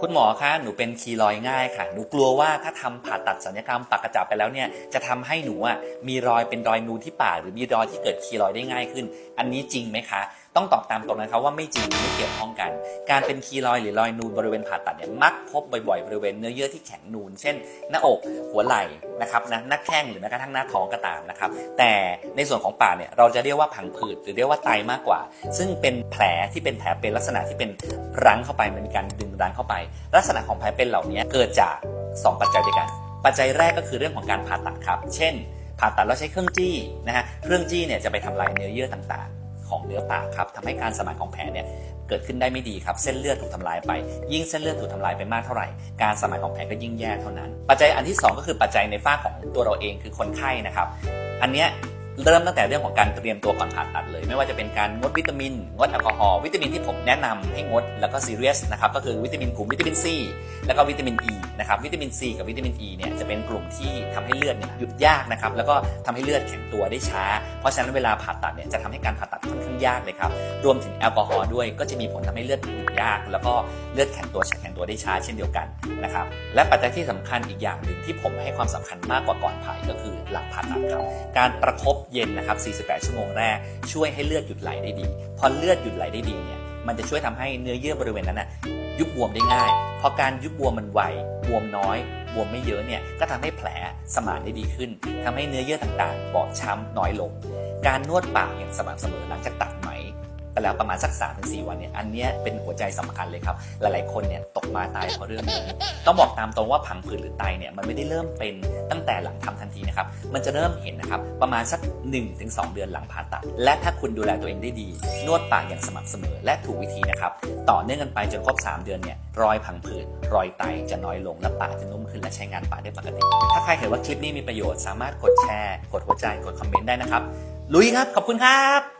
คุณหมอคะ หนูเป็นคีรอยง่ายค่ะ หนูกลัวว่าถ้าทำผ่าตัดศัลยกรรมปากกระจับไปแล้วเนี่ย จะทำให้หนูอะมีรอยเป็นรอยนูนที่ปากหรือมีรอยที่เกิดคีรอยได้ง่ายขึ้น อันนี้จริงไหมคะ ต้องตอบตามตรงนะครับว่าไม่จริงไม่เกี่ยวข้องกัน การเป็นคีรอยหรือรอยนูนบริเวณผ่าตัดเนี่ยมักพบบ่อยๆบริเวณเนื้อเยื่อที่แข็งนูน เช่น หน้าอกหัวไหล่นะครับนะหน้าแข้งหรือแม้กระทั่งหน้าท้องก็ตามนะครับแต่ในส่วนของปากเนี่ยเราจะเรียกว่าผังผืดหรือเรียกว่าไตมากกว่า ซึ่งเป็นแผลที่เป็นแผลเป็นลักษณะที่เป็นรั้งเข้าไปมันมีการดึงรั้งเข้าไป ลักษณะของแผลเป็นเหล่านี้เกิดจาก 2 ปัจจัยด้วยกัน ปัจจัยแรกก็คือเรื่องของการผ่าตัดครับ เช่นผ่าตัดแล้วใช้เครื่องจี้นะฮะ เครื่องจี้เนี่ยจะไปทำลายเนื้อเยื่อต่าง ของเนื้อปากครับทำให้การสมานของแผลเนี่ยเกิดขึ้นได้ไม่ดีครับเส้นเลือดถูกทำลายไป ยิ่งเส้นเลือดถูกทำลายไปมากเท่าไหร่ การสมานของแผลก็ยิ่งแย่เท่านั้น ปัจจัยอันที่ 2 ก็คือปัจจัยในฝ้าของตัวเราเองคือคนไข้นะครับ อันเนี้ย เริ่มตั้งแต่เรื่องของการเตรียมตัวก่อนผ่าตัดเลย ไม่ว่าจะเป็นการงดวิตามิน งดแอลกอฮอล์วิตามินที่ผมแนะนำให้งดแล้วก็ซีเรียสนะครับก็คือวิตามินกลุ่มวิตามินซีแล้วก็วิตามินอ e ีนะครับวิตามินซีกับวิตามินอ e ีเนี่ยจะเป็นกลุ่มที่ทำให้เลือดเนี่ยหยุดยากนะครับแล้วก็ทำให้เลือดแข็งตัวได้ช้า เพราะฉะนั้นเวลาผ่าตัดเนี่ยจะทำให้การผ่าตัดค่อนข้างยากเลยครับรวมถึงแอลกอฮอล์ด้วยก็จะมีผลทำให้เลือดหยุดยาก แล้วก็เลือดแข็งตัวแข็งตัวได้ช้าเช่นเดียวกันนะครับและปัจจัยที่สำคัญอีกอย่างหนึ่งที่ผมให้ความสำคัญมากกว่าก่อนผ่าก็คือหลังผ่าตัดครับการประคบเย็นนะครับ 48 ชั่วโมงแรก ช่วยให้เลือดหยุดไหลได้ดี พอเลือดหยุดไหลได้ดีเนี่ย มันจะช่วยทำให้เนื้อเยื่อบริเวณนั้นนะยุบบวมได้ง่าย พอการยุบบวมมันไว บวมน้อย บวมไม่เยอะเนี่ย ก็ทำให้แผลสมานได้ดีขึ้นทำให้เนื้อเยื่อต่างๆ บอบช้ำน้อยลง การนวดปากอย่างสม่ำเสมอหลังจากตัดไหมไปแล้วประมาณสัก3าถึงสวันเนี่ย อันเนี้ยเป็นหัวใจสำคัญเลยครับ หลายๆคนเนี่ยตกมาตายเพราะเรื่องนี้ ต้องบอกตามตรงว่าผังผืดหรือไตเนี่ยมันไม่ได้เริ่มเป็นตั้งแต่หลังทำทัน นะครับมันจะเริ่มเห็นนะครับประมาณสัก 1-2 เดือนหลังผ่าตัด และถ้าคุณดูแลตัวเองได้ดี นวดปากอย่างสม่ำเสมอและถูกวิธีนะครับต่อเนื่องกันไปจนครบ 3 เดือนเนี่ยรอยผังผืดรอยไตจะน้อยลงและปากจะนุ่มขึ้นและใช้งานปากได้ปกติ ถ้าใครเห็นว่าคลิปนี้มีประโยชน์สามารถกดแชร์ กดหัวใจกดคอมเมนต์ได้นะครับลุยครับขอบคุณครับ